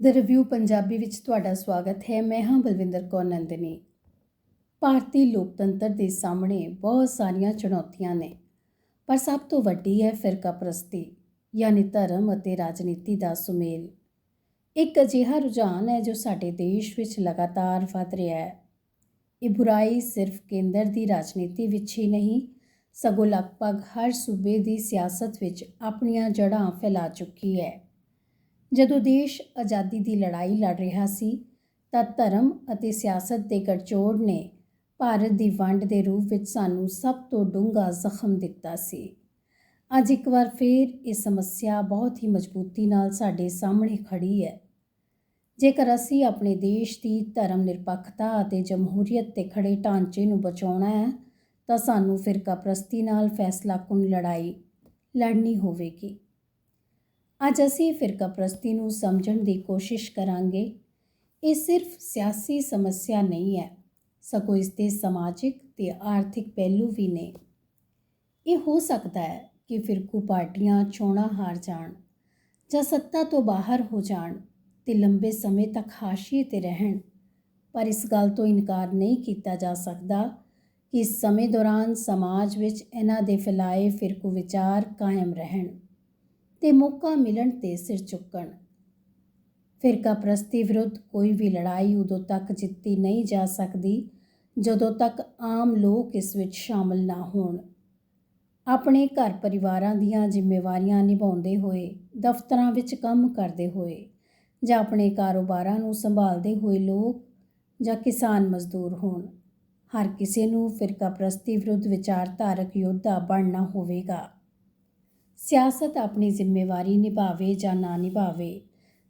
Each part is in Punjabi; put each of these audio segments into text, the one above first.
ਦ ਰਿਵਿਊ ਪੰਜਾਬੀ ਵਿੱਚ ਤੁਹਾਡਾ ਸਵਾਗਤ ਹੈ। ਮੈਂ ਹਾਂ ਬਲਵਿੰਦਰ ਕੌਰ ਨੰਦਨੀ। ਭਾਰਤੀ ਲੋਕਤੰਤਰ ਦੇ ਸਾਹਮਣੇ ਬਹੁਤ ਸਾਰੀਆਂ ਚੁਣੌਤੀਆਂ ਨੇ, ਪਰ ਸਭ ਤੋਂ ਵੱਡੀ ਹੈ ਫਿਰਕਾ ਪ੍ਰਸਤੀ, ਯਾਨੀ ਧਰਮ ਅਤੇ ਰਾਜਨੀਤੀ ਦਾ ਸੁਮੇਲ। ਇੱਕ ਅਜਿਹਾ ਰੁਝਾਨ ਹੈ ਜੋ ਸਾਡੇ ਦੇਸ਼ ਵਿੱਚ ਲਗਾਤਾਰ ਵਧ ਰਿਹਾ ਹੈ। ਇਹ ਬੁਰਾਈ ਸਿਰਫ ਕੇਂਦਰ ਦੀ ਰਾਜਨੀਤੀ ਵਿੱਚ ਹੀ ਨਹੀਂ, ਸਗੋਂ ਲਗਭਗ ਹਰ ਸੂਬੇ ਦੀ ਸਿਆਸਤ ਵਿੱਚ ਆਪਣੀਆਂ ਜੜ੍ਹਾਂ ਫੈਲਾ ਚੁੱਕੀ ਹੈ। ਜਦੋਂ ਦੇਸ਼ ਆਜ਼ਾਦੀ ਦੀ ਲੜਾਈ ਲੜ ਰਿਹਾ ਸੀ, ਤਾਂ ਧਰਮ ਅਤੇ ਸਿਆਸਤ ਦੇ ਗਠਜੋੜ ਨੇ ਭਾਰਤ ਦੀ ਵੰਡ ਦੇ ਰੂਪ ਵਿੱਚ ਸਾਨੂੰ ਸਭ ਤੋਂ ਡੂੰਘਾ ਜ਼ਖਮ ਦਿੱਤਾ ਸੀ। ਅੱਜ ਇੱਕ ਵਾਰ ਫੇਰ ਇਹ ਸਮੱਸਿਆ ਬਹੁਤ ਹੀ ਮਜ਼ਬੂਤੀ ਨਾਲ ਸਾਡੇ ਸਾਹਮਣੇ ਖੜੀ ਹੈ। ਜੇਕਰ ਅਸੀਂ ਆਪਣੇ ਦੇਸ਼ ਦੀ ਧਰਮ ਨਿਰਪੱਖਤਾ ਅਤੇ ਜਮਹੂਰੀਅਤ ਤੇ ਖੜੇ ਢਾਂਚੇ ਨੂੰ ਬਚਾਉਣਾ ਹੈ, ਤਾਂ ਸਾਨੂੰ ਫਿਰਕਾਪ੍ਰਸਤੀ ਨਾਲ ਫੈਸਲਾਕੁਨ ਲੜਾਈ ਲੜਨੀ ਹੋਵੇਗੀ। ਅੱਜ ਅਸੀਂ ਫਿਰਕਾਪ੍ਰਸਤੀ ਨੂੰ ਸਮਝਣ ਦੀ ਕੋਸ਼ਿਸ਼ ਕਰਾਂਗੇ। ਇਹ ਸਿਰਫ ਸਿਆਸੀ ਸਮੱਸਿਆ ਨਹੀਂ ਹੈ, ਸਗੋਂ ਇਸ ਦੇ ਸਮਾਜਿਕ ਤੇ ਆਰਥਿਕ ਪਹਿਲੂ ਵੀ ਨੇ। ਇਹ ਹੋ ਸਕਦਾ ਹੈ ਕਿ ਫਿਰਕੂ ਪਾਰਟੀਆਂ ਚੋਣਾਂ ਹਾਰ ਜਾਣ ਜਾਂ ਸੱਤਾ ਤੋਂ ਬਾਹਰ ਹੋ ਜਾਣ ਤੇ ਲੰਬੇ ਸਮੇਂ ਤੱਕ ਹਾਸ਼ੀਏ ਤੇ ਰਹਿਣ। ਪਰ ਇਸ ਗੱਲ ਤੋਂ ਇਨਕਾਰ ਨਹੀਂ ਕੀਤਾ ਜਾ ਸਕਦਾ ਕਿ ਇਸ ਸਮੇਂ ਦੌਰਾਨ ਸਮਾਜ ਵਿੱਚ ਇਹਨਾਂ ਦੇ ਫੈਲਾਏ ਫਿਰਕੂ ਵਿਚਾਰ ਕਾਇਮ ਰਹਿਣ। ਤੇ ਮੌਕਾ ਮਿਲਣ ਤੇ ਸਿਰ ਚੁੱਕਣ। ਫਿਰਕਾ ਪ੍ਰਸਤੀ ਵਿਰੁੱਧ ਕੋਈ ਵੀ ਲੜਾਈ ਉਦੋਂ ਤੱਕ ਜਿੱਤੀ ਨਹੀਂ ਜਾ ਸਕਦੀ, ਜਦੋਂ ਤੱਕ ਆਮ ਲੋਕ ਇਸ ਵਿੱਚ ਸ਼ਾਮਲ ਨਾ ਹੋਣ। ਆਪਣੇ ਘਰ ਪਰਿਵਾਰਾਂ ਦੀਆਂ ਜ਼ਿੰਮੇਵਾਰੀਆਂ ਨਿਭਾਉਂਦੇ ਹੋਏ, ਦਫ਼ਤਰਾਂ ਵਿੱਚ ਕੰਮ ਕਰਦੇ ਹੋਏ ਜਾਂ ਆਪਣੇ ਕਾਰੋਬਾਰਾਂ ਨੂੰ ਸੰਭਾਲਦੇ ਹੋਏ ਲੋਕ ਜਾਂ ਕਿਸਾਨ ਮਜ਼ਦੂਰ ਹੋਣ, ਹਰ ਕਿਸੇ ਨੂੰ ਫਿਰਕਾ ਪ੍ਰਸਤੀ ਵਿਰੁੱਧ ਵਿਚਾਰਧਾਰਕ ਯੋਧਾ ਬਣਨਾ ਹੋਵੇਗਾ। ਸਿਆਸਤ ਆਪਣੀ ਜ਼ਿੰਮੇਵਾਰੀ ਨਿਭਾਵੇ ਜਾਂ ਨਾ ਨਿਭਾਵੇ,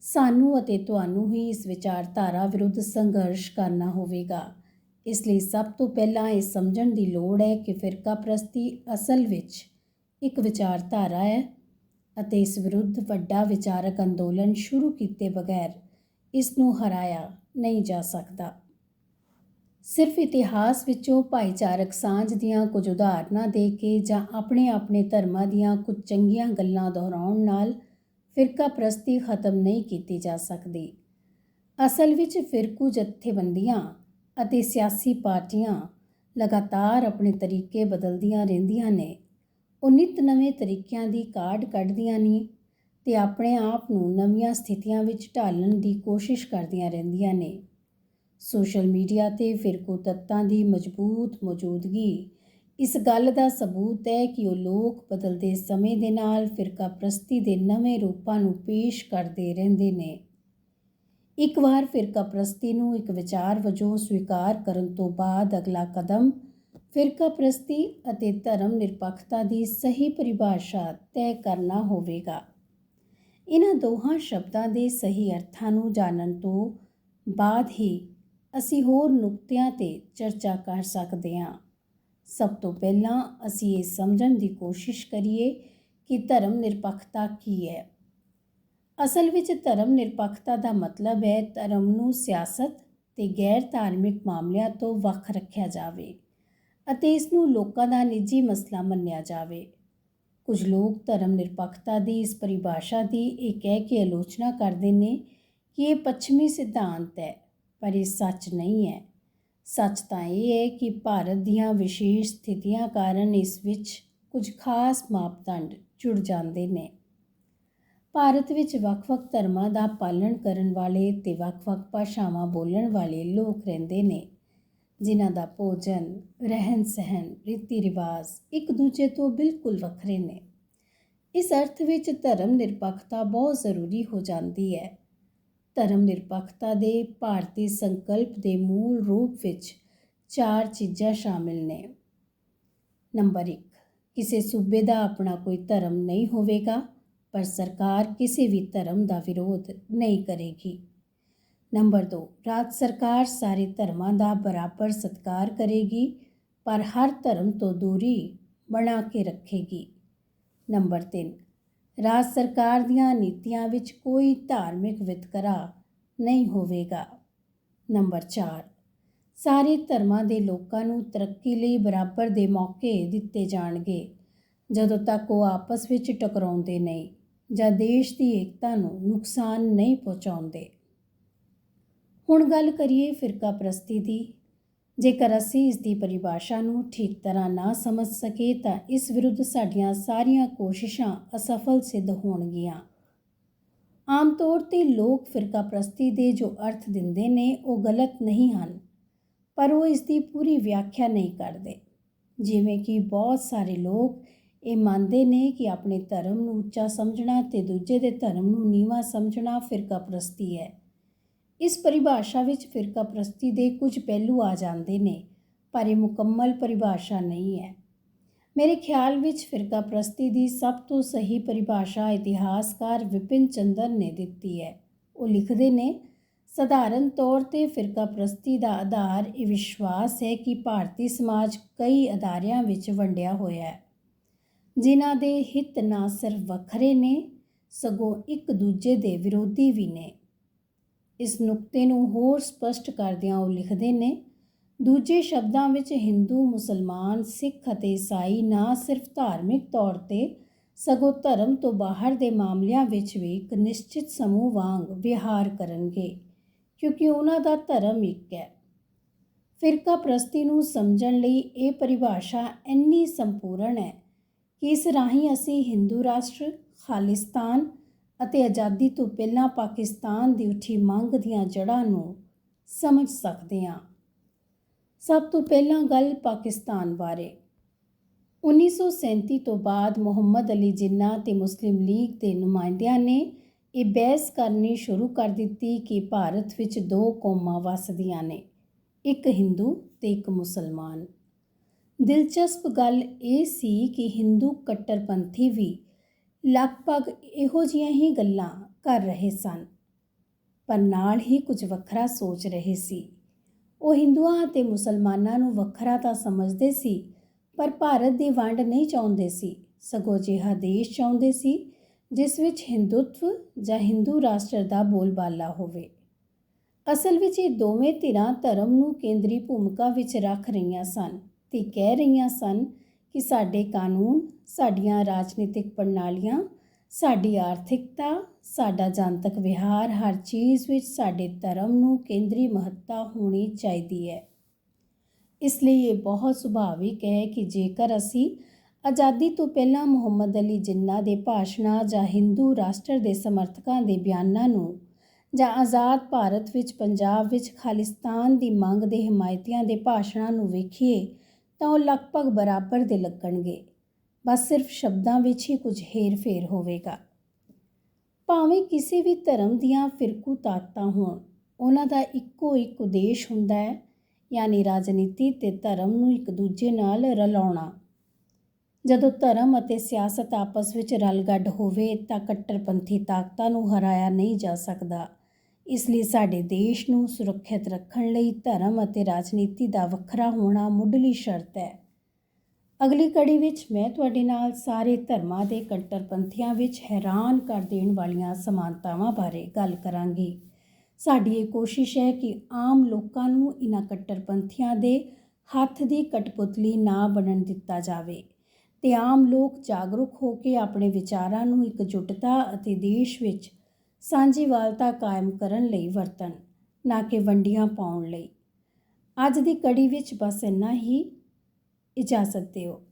ਸਾਨੂੰ ਅਤੇ ਤੁਹਾਨੂੰ ਹੀ ਇਸ ਵਿਚਾਰਧਾਰਾ ਵਿਰੁੱਧ ਸੰਘਰਸ਼ ਕਰਨਾ ਹੋਵੇਗਾ। ਇਸ ਲਈ ਸਭ ਤੋਂ ਪਹਿਲਾਂ ਇਹ ਸਮਝਣ ਦੀ ਲੋੜ ਹੈ ਕਿ ਫਿਰਕਾ ਪ੍ਰਸਤੀ ਅਸਲ ਵਿੱਚ ਇੱਕ ਵਿਚਾਰਧਾਰਾ ਹੈ ਅਤੇ ਇਸ ਵਿਰੁੱਧ ਵੱਡਾ ਵਿਚਾਰਕ ਅੰਦੋਲਨ ਸ਼ੁਰੂ ਕੀਤੇ ਬਗੈਰ ਇਸ ਨੂੰ ਹਰਾਇਆ ਨਹੀਂ ਜਾ ਸਕਦਾ। ਸਿਰਫ ਇਤਿਹਾਸ ਵਿੱਚੋਂ ਭਾਈਚਾਰਕ ਸਾਂਝ ਦੀਆਂ ਕੁਝ ਉਦਾਹਰਨਾਂ ਦੇ ਕੇ ਜਾਂ ਆਪਣੇ ਆਪਣੇ ਧਰਮਾਂ ਦੀਆਂ ਕੁਝ ਚੰਗੀਆਂ ਗੱਲਾਂ ਦੁਹਰਾਉਣ ਨਾਲ ਫਿਰਕਾ ਪ੍ਰਸਤੀ ਖਤਮ ਨਹੀਂ ਕੀਤੀ ਜਾ ਸਕਦੀ। ਅਸਲ ਵਿੱਚ ਫਿਰਕੂ ਜਥੇਬੰਦੀਆਂ ਅਤੇ ਸਿਆਸੀ ਪਾਰਟੀਆਂ ਲਗਾਤਾਰ ਆਪਣੇ ਤਰੀਕੇ ਬਦਲਦੀਆਂ ਰਹਿੰਦੀਆਂ ਨੇ। ਉਹ ਨਿਤ ਨਵੇਂ ਤਰੀਕਿਆਂ ਦੀ ਕਾਢ ਕੱਢਦੀਆਂ ਨੇ ਤੇ ਆਪਣੇ ਆਪ ਨੂੰ ਨਵੀਆਂ ਸਥਿਤੀਆਂ ਵਿੱਚ ਢਾਲਣ ਦੀ ਕੋਸ਼ਿਸ਼ ਕਰਦੀਆਂ ਰਹਿੰਦੀਆਂ ਨੇ। ਸੋਸ਼ਲ ਮੀਡੀਆ ਤੇ ਫਿਰਕੂ ਤੱਤਾਂ ਦੀ ਮਜ਼ਬੂਤ ਮੌਜੂਦਗੀ। ਇਸ ਗੱਲ ਦਾ ਸਬੂਤ ਹੈ ਕਿ ਉਹ ਲੋਕ ਬਦਲਦੇ ਸਮੇਂ ਦੇ ਨਾਲ ਫਿਰਕਾ ਪ੍ਰਸਤੀ ਦੇ ਨਵੇਂ ਰੂਪਾਂ ਨੂੰ ਪੇਸ਼ ਕਰਦੇ ਰਹਿੰਦੇ ਨੇ। ਇੱਕ ਵਾਰ ਫਿਰਕਾ ਪ੍ਰਸਤੀ ਨੂੰ ਇੱਕ ਵਿਚਾਰ ਵਜੋਂ ਸਵੀਕਾਰ ਕਰਨ ਤੋਂ ਬਾਅਦ ਅਗਲਾ ਕਦਮ ਫਿਰਕਾ ਪ੍ਰਸਤੀ ਅਤੇ ਧਰਮ ਨਿਰਪੱਖਤਾ ਦੀ ਸਹੀ ਪਰਿਭਾਸ਼ਾ ਤੈਅ ਕਰਨਾ ਹੋਵੇਗਾ। ਇਹਨਾਂ ਦੋਹਾਂ ਸ਼ਬਦਾਂ ਦੇ ਸਹੀ ਅਰਥਾਂ ਨੂੰ ਜਾਣਨ ਤੋਂ ਬਾਅਦ ਹੀ ਅਸੀਂ ਹੋਰ ਨੁਕਤਿਆਂ ਤੇ ਚਰਚਾ ਕਰ ਸਕਦੇ ਹਾਂ। ਸਭ ਤੋਂ ਪਹਿਲਾਂ ਅਸੀਂ ਇਹ ਸਮਝਣ ਦੀ ਕੋਸ਼ਿਸ਼ ਕਰੀਏ ਕਿ ਧਰਮ ਨਿਰਪੱਖਤਾ ਕੀ ਹੈ। ਅਸਲ ਵਿੱਚ ਧਰਮ ਨਿਰਪੱਖਤਾ ਦਾ ਮਤਲਬ ਹੈ ਧਰਮ ਨੂੰ ਸਿਆਸਤ ਤੇ ਗੈਰ ਧਾਰਮਿਕ ਮਾਮਲਿਆਂ ਤੋਂ ਵੱਖ ਰੱਖਿਆ ਜਾਵੇ ਅਤੇ ਇਸ ਨੂੰ ਲੋਕਾਂ ਦਾ ਨਿੱਜੀ ਮਸਲਾ ਮੰਨਿਆ ਜਾਵੇ। ਕੁਝ ਲੋਕ ਧਰਮ ਨਿਰਪੱਖਤਾ ਦੀ ਇਸ ਪਰਿਭਾਸ਼ਾ ਦੀ ਇਹ ਕਹਿ ਕੇ ਆਲੋਚਨਾ ਕਰਦੇ ਨੇ ਕਿ ਇਹ ਪੱਛਮੀ ਸਿਧਾਂਤ ਹੈ ਪਰ ਇਹ ਸੱਚ ਨਹੀਂ ਹੈ। ਸੱਚ ਤਾਂ ਇਹ ਹੈ ਕਿ ਭਾਰਤ ਦੀਆਂ ਵਿਸ਼ੇਸ਼ ਸਥਿਤੀਆਂ ਕਾਰਨ ਇਸ ਵਿੱਚ ਕੁਝ ਖਾਸ ਮਾਪਦੰਡ ਜੁੜ ਜਾਂਦੇ ਨੇ। ਭਾਰਤ ਵਿੱਚ ਵੱਖ-ਵੱਖ ਧਰਮਾਂ ਦਾ ਪਾਲਣ ਕਰਨ ਵਾਲੇ ਤੇ ਵੱਖ-ਵੱਖ ਭਾਸ਼ਾਵਾਂ ਬੋਲਣ ਵਾਲੇ ਲੋਕ ਰਹਿੰਦੇ ਨੇ, ਜਿਨ੍ਹਾਂ ਦਾ ਭੋਜਨ ਰਹਿਣ ਸਹਿਣ ਰੀਤੀ ਰਿਵਾਜ ਇੱਕ ਦੂਜੇ ਤੋਂ ਬਿਲਕੁਲ ਵੱਖਰੇ ਨੇ। ਇਸ ਅਰਥ ਵਿੱਚ ਧਰਮ ਨਿਰਪੱਖਤਾ ਬਹੁਤ ਜ਼ਰੂਰੀ ਹੋ ਜਾਂਦੀ ਹੈ। ਧਰਮ ਨਿਰਪੱਖਤਾ ਦੇ ਭਾਰਤੀ ਸੰਕਲਪ ਦੇ ਮੂਲ ਰੂਪ ਵਿੱਚ ਚਾਰ ਚੀਜ਼ਾਂ ਸ਼ਾਮਿਲ ਨੇ। ਨੰਬਰ 1 ਕਿਸੇ ਸੂਬੇ ਦਾ ਆਪਣਾ ਕੋਈ ਧਰਮ ਨਹੀਂ ਹੋਵੇਗਾ, ਪਰ ਸਰਕਾਰ ਕਿਸੇ ਵੀ ਧਰਮ ਦਾ ਵਿਰੋਧ ਨਹੀਂ ਕਰੇਗੀ। ਨੰਬਰ 2 ਰਾਜ ਸਰਕਾਰ ਸਾਰੇ ਧਰਮਾਂ ਦਾ ਬਰਾਬਰ ਸਤਿਕਾਰ ਕਰੇਗੀ, ਪਰ ਹਰ ਧਰਮ ਤੋਂ ਦੂਰੀ ਬਣਾ ਕੇ ਰੱਖੇਗੀ। ਨੰਬਰ 3 ਰਾਜ ਸਰਕਾਰ ਦੀਆਂ ਨੀਤੀਆਂ ਵਿੱਚ ਕੋਈ ਧਾਰਮਿਕ ਵਿਤਕਰਾ ਨਹੀਂ ਹੋਵੇਗਾ। ਨੰਬਰ 4 ਸਾਰੇ ਧਰਮਾਂ ਦੇ ਲੋਕਾਂ ਨੂੰ ਤਰੱਕੀ ਲਈ ਬਰਾਬਰ ਦੇ ਮੌਕੇ ਦਿੱਤੇ ਜਾਣਗੇ, ਜਦੋਂ ਤੱਕ ਉਹ ਆਪਸ ਵਿੱਚ ਟਕਰਾਉਂਦੇ ਨਹੀਂ ਜਾਂ ਦੇਸ਼ ਦੀ ਏਕਤਾ ਨੂੰ ਨੁਕਸਾਨ ਨਹੀਂ ਪਹੁੰਚਾਉਂਦੇ। ਹੁਣ ਗੱਲ ਕਰੀਏ ਫਿਰਕਾ ਪ੍ਰਸਤੀ ਦੀ। ਜੇਕਰ ਅਸੀਂ ਇਸ ਦੀ ਪਰਿਭਾਸ਼ਾ ਨੂੰ ਠੀਕ ਤਰ੍ਹਾਂ ਨਾ ਸਮਝ ਸਕੇ ਤਾਂ ਇਸ ਵਿਰੁੱਧ ਸਾਡੀਆਂ ਸਾਰੀਆਂ ਕੋਸ਼ਿਸ਼ਾਂ ਅਸਫਲ ਸਿੱਧ ਹੋਣਗੀਆਂ। ਆਮ ਤੌਰ ਤੇ ਲੋਕ ਫਿਰਕਾ ਪ੍ਰਸਤੀ ਦੇ ਜੋ ਅਰਥ ਦਿੰਦੇ ਨੇ, ਉਹ ਗਲਤ ਨਹੀਂ ਹਨ, ਪਰ ਉਹ ਇਸ ਦੀ ਪੂਰੀ ਵਿਆਖਿਆ ਨਹੀਂ ਕਰਦੇ। ਜਿਵੇਂ ਕਿ ਬਹੁਤ ਸਾਰੇ ਲੋਕ ਇਹ ਮੰਨਦੇ ਨੇ ਕਿ ਆਪਣੇ ਧਰਮ ਨੂੰ ਉੱਚਾ ਸਮਝਣਾ ਤੇ ਦੂਜੇ ਦੇ ਧਰਮ ਨੂੰ ਨੀਵਾਂ ਸਮਝਣਾ ਫਿਰਕਾ ਪ੍ਰਸਤੀ ਹੈ। ਇਸ ਪਰਿਭਾਸ਼ਾ ਵਿੱਚ ਫਿਰਕਾ ਪ੍ਰਸਤੀ ਦੇ ਕੁਝ ਪਹਿਲੂ ਆ ਜਾਂਦੇ ਨੇ, ਪਰ ਇਹ ਮੁਕੰਮਲ ਪਰਿਭਾਸ਼ਾ ਨਹੀਂ ਹੈ। ਮੇਰੇ ਖਿਆਲ ਵਿੱਚ ਫਿਰਕਾ ਪ੍ਰਸਤੀ ਦੀ ਸਭ ਤੋਂ ਸਹੀ ਪਰਿਭਾਸ਼ਾ ਇਤਿਹਾਸਕਾਰ ਵਿਪਿਨ ਚੰਦਰ ਨੇ ਦਿੱਤੀ ਹੈ। ਉਹ ਲਿਖਦੇ ਨੇ, ਸਧਾਰਨ ਤੌਰ ਤੇ ਫਿਰਕਾ ਪ੍ਰਸਤੀ ਦਾ ਆਧਾਰ ਇਹ ਵਿਸ਼ਵਾਸ ਹੈ ਕਿ ਭਾਰਤੀ ਸਮਾਜ ਕਈ ਅਦਾਰਿਆਂ ਵਿੱਚ ਵੰਡਿਆ ਹੋਇਆ ਹੈ, ਜਿਨ੍ਹਾਂ ਦੇ ਹਿੱਤ ਨਾ ਸਿਰਫ ਵੱਖਰੇ ਨੇ, ਸਗੋਂ ਇੱਕ ਦੂਜੇ ਦੇ ਵਿਰੋਧੀ ਵੀ ਨੇ। ਇਸ ਨੁਕਤੇ ਨੂੰ ਹੋਰ ਸਪਸ਼ਟ ਕਰਦਿਆਂ ਉਹ ਲਿਖਦੇ ਨੇ, ਦੂਜੇ ਸ਼ਬਦਾਂ ਵਿੱਚ ਹਿੰਦੂ, ਮੁਸਲਮਾਨ, ਸਿੱਖ ਅਤੇ ਈਸਾਈ ਨਾ ਸਿਰਫ ਧਾਰਮਿਕ ਤੌਰ ਤੇ ਸਗੋਂ ਧਰਮ ਤੋਂ ਬਾਹਰ ਦੇ ਮਾਮਲਿਆਂ ਵਿੱਚ ਵੀ ਇੱਕ ਨਿਸ਼ਚਿਤ ਸਮੂਹ ਵਾਂਗ ਵਿਹਾਰ ਕਰਨਗੇ, ਕਿਉਂਕਿ ਉਹਨਾਂ ਦਾ ਧਰਮ ਇੱਕ ਹੈ। ਫਿਰਕਾ ਪ੍ਰਸਤੀ ਨੂੰ ਸਮਝਣ ਲਈ ਇਹ ਪਰਿਭਾਸ਼ਾ ਇੰਨੀ ਸੰਪੂਰਨ ਹੈ ਕਿ ਇਸ ਰਾਹੀਂ ਅਸੀਂ ਹਿੰਦੂ ਰਾਸ਼ਟਰ, ਖਾਲਿਸਤਾਨ ਅਤੇ ਆਜ਼ਾਦੀ ਤੋਂ ਪਹਿਲਾਂ ਪਾਕਿਸਤਾਨ ਦੀ ਉੱਠੀ ਮੰਗ ਦੀਆਂ ਜੜ੍ਹਾਂ ਨੂੰ ਸਮਝ ਸਕਦੇ ਹਾਂ। ਸਭ ਤੋਂ ਪਹਿਲਾਂ ਗੱਲ ਪਾਕਿਸਤਾਨ ਬਾਰੇ। 1937 ਤੋਂ ਬਾਅਦ ਮੁਹੰਮਦ ਅਲੀ ਜਿੰਨਾ ਤੇ ਮੁਸਲਿਮ ਲੀਗ ਦੇ ਨੁਮਾਇੰਦਿਆਂ ਨੇ ਇਹ ਬਹਿਸ ਕਰਨੀ ਸ਼ੁਰੂ ਕਰ ਦਿੱਤੀ ਕਿ ਭਾਰਤ ਵਿੱਚ ਦੋ ਕੌਮਾਂ ਵਸਦੀਆਂ ਨੇ, ਇੱਕ ਹਿੰਦੂ ਤੇ ਇੱਕ ਮੁਸਲਮਾਨ। ਦਿਲਚਸਪ ਗੱਲ ਇਹ ਸੀ ਕਿ ਹਿੰਦੂ ਕੱਟੜਪੰਥੀ ਵੀ ਲਗਭਗ ਇਹੋ ਜਿਹੀਆਂ ਹੀ ਗੱਲਾਂ ਕਰ ਰਹੇ ਸਨ। ਪਰ ਨਾਲ ਹੀ ਕੁਝ ਵੱਖਰਾ ਸੋਚ ਰਹੇ ਸੀ। ਉਹ ਹਿੰਦੂਆਂ ਅਤੇ ਮੁਸਲਮਾਨਾਂ ਨੂੰ ਵੱਖਰਾ ਤਾਂ ਸਮਝਦੇ ਸੀ, ਪਰ ਭਾਰਤ ਦੀ ਵੰਡ ਨਹੀਂ ਚਾਹੁੰਦੇ ਸੀ। ਸਗੋਂ ਜਿਹਾ ਦੇਸ਼ ਚਾਹੁੰਦੇ ਸੀ, ਜਿਸ ਵਿੱਚ ਹਿੰਦੂਤਵ ਜਾਂ ਹਿੰਦੂ ਰਾਸ਼ਟਰ ਦਾ ਬੋਲਬਾਲਾ ਹੋਵੇ। ਅਸਲ ਵਿੱਚ ਇਹ ਦੋਵੇਂ ਧਿਰਾਂ ਧਰਮ ਨੂੰ ਕੇਂਦਰੀ ਭੂਮਿਕਾ ਵਿੱਚ ਰੱਖ ਰਹੀਆਂ ਸਨ ਤੇ ਕਹਿ ਰਹੀਆਂ ਸਨ ਕਿ ਸਾਡੇ ਕਾਨੂੰਨ, ਸਾਡੀਆਂ ਰਾਜਨੀਤਿਕ ਪ੍ਰਣਾਲੀਆਂ, ਸਾਡੀ ਆਰਥਿਕਤਾ, ਸਾਡਾ ਜਨਤਕ ਵਿਹਾਰ, ਹਰ ਚੀਜ਼ ਵਿੱਚ ਸਾਡੇ ਧਰਮ ਨੂੰ ਕੇਂਦਰੀ ਮਹੱਤਤਾ ਹੋਣੀ ਚਾਹੀਦੀ ਹੈ। ਇਸ ਲਈ ਇਹ ਬਹੁਤ ਸੁਭਾਵਿਕ ਹੈ ਕਿ ਜੇਕਰ ਅਸੀਂ ਆਜ਼ਾਦੀ ਤੋਂ ਪਹਿਲਾਂ ਮੁਹੰਮਦ ਅਲੀ ਜਿੰਨਾ ਦੇ ਭਾਸ਼ਣਾਂ ਜਾਂ ਹਿੰਦੂ ਰਾਸ਼ਟਰ ਦੇ ਸਮਰਥਕਾਂ ਦੇ ਬਿਆਨਾਂ ਨੂੰ ਜਾਂ ਆਜ਼ਾਦ ਭਾਰਤ ਵਿੱਚ ਪੰਜਾਬ ਵਿੱਚ ਖਾਲਿਸਤਾਨ ਦੀ ਮੰਗ ਦੇ ਹਮਾਇਤੀਆਂ ਦੇ ਭਾਸ਼ਣਾਂ ਨੂੰ ਵੇਖੀਏ ਤਾਂ ਉਹ ਲਗਭਗ ਬਰਾਬਰ ਦੇ ਲੱਗਣਗੇ। ਬਸ ਸਿਰਫ ਸ਼ਬਦਾਂ ਵਿੱਚ ਹੀ ਕੁਝ ਹੇਰ-ਫੇਰ ਹੋਵੇਗਾ। ਭਾਵੇਂ ਕਿਸੇ ਵੀ ਧਰਮ ਦੀਆਂ ਫਿਰਕੂ ਤਾਕਤਾਂ ਹੋਣ, ਉਹਨਾਂ ਦਾ ਇੱਕੋ ਇੱਕ ਉਦੇਸ਼ ਹੁੰਦਾ ਹੈ, ਯਾਨੀ ਰਾਜਨੀਤੀ ਤੇ ਧਰਮ ਨੂੰ ਇੱਕ ਦੂਜੇ ਨਾਲ ਰਲਾਉਣਾ। ਜਦੋਂ ਧਰਮ ਅਤੇ ਸਿਆਸਤ ਆਪਸ ਵਿੱਚ ਰਲਗੱਡ ਹੋਵੇ, ਤਾਂ ਕੱਟੜਪੰਥੀ ਤਾਕਤਾਂ ਨੂੰ ਹਰਾਇਆ ਨਹੀਂ ਜਾ ਸਕਦਾ। ਇਸ ਲਈ ਸਾਡੇ ਦੇਸ਼ ਨੂੰ ਸੁਰੱਖਿਅਤ ਰੱਖਣ ਲਈ ਧਰਮ ਅਤੇ ਰਾਜਨੀਤੀ ਦਾ ਵੱਖਰਾ ਹੋਣਾ ਮੁੱਢਲੀ ਸ਼ਰਤ ਹੈ। ਅਗਲੀ ਕੜੀ ਵਿੱਚ ਮੈਂ ਤੁਹਾਡੇ ਨਾਲ ਸਾਰੇ ਧਰਮਾਂ ਦੇ ਕੱਟੜਪੰਥੀਆਂ ਵਿੱਚ ਹੈਰਾਨ ਕਰ ਦੇਣ ਵਾਲੀਆਂ ਸਮਾਨਤਾਵਾਂ ਬਾਰੇ ਗੱਲ ਕਰਾਂਗੀ। ਸਾਡੀ ਇਹ ਕੋਸ਼ਿਸ਼ ਹੈ ਕਿ ਆਮ ਲੋਕਾਂ ਨੂੰ ਇਹਨਾਂ ਕੱਟੜਪੰਥੀਆਂ ਦੇ ਹੱਥ ਦੀ ਕਟਪੁਤਲੀ ਨਾ ਬਣਨ ਦਿੱਤਾ ਜਾਵੇ ਤੇ ਆਮ ਲੋਕ ਜਾਗਰੂਕ ਹੋ ਕੇ ਆਪਣੇ ਵਿਚਾਰਾਂ ਨੂੰ ਇਕਜੁੱਟਤਾ ਅਤੇ ਦੇਸ਼ ਵਿੱਚ ਸਾਂਝੀਵਾਲਤਾ ਕਾਇਮ ਕਰਨ ਲਈ ਵਰਤਣ, ਨਾ ਕਿ ਵੰਡੀਆਂ ਪਾਉਣ ਲਈ। ਅੱਜ ਦੀ ਕੜੀ ਵਿੱਚ ਬਸ ਇੰਨਾ ਹੀ। ਇਜਾਜ਼ਤ ਦਿਓ।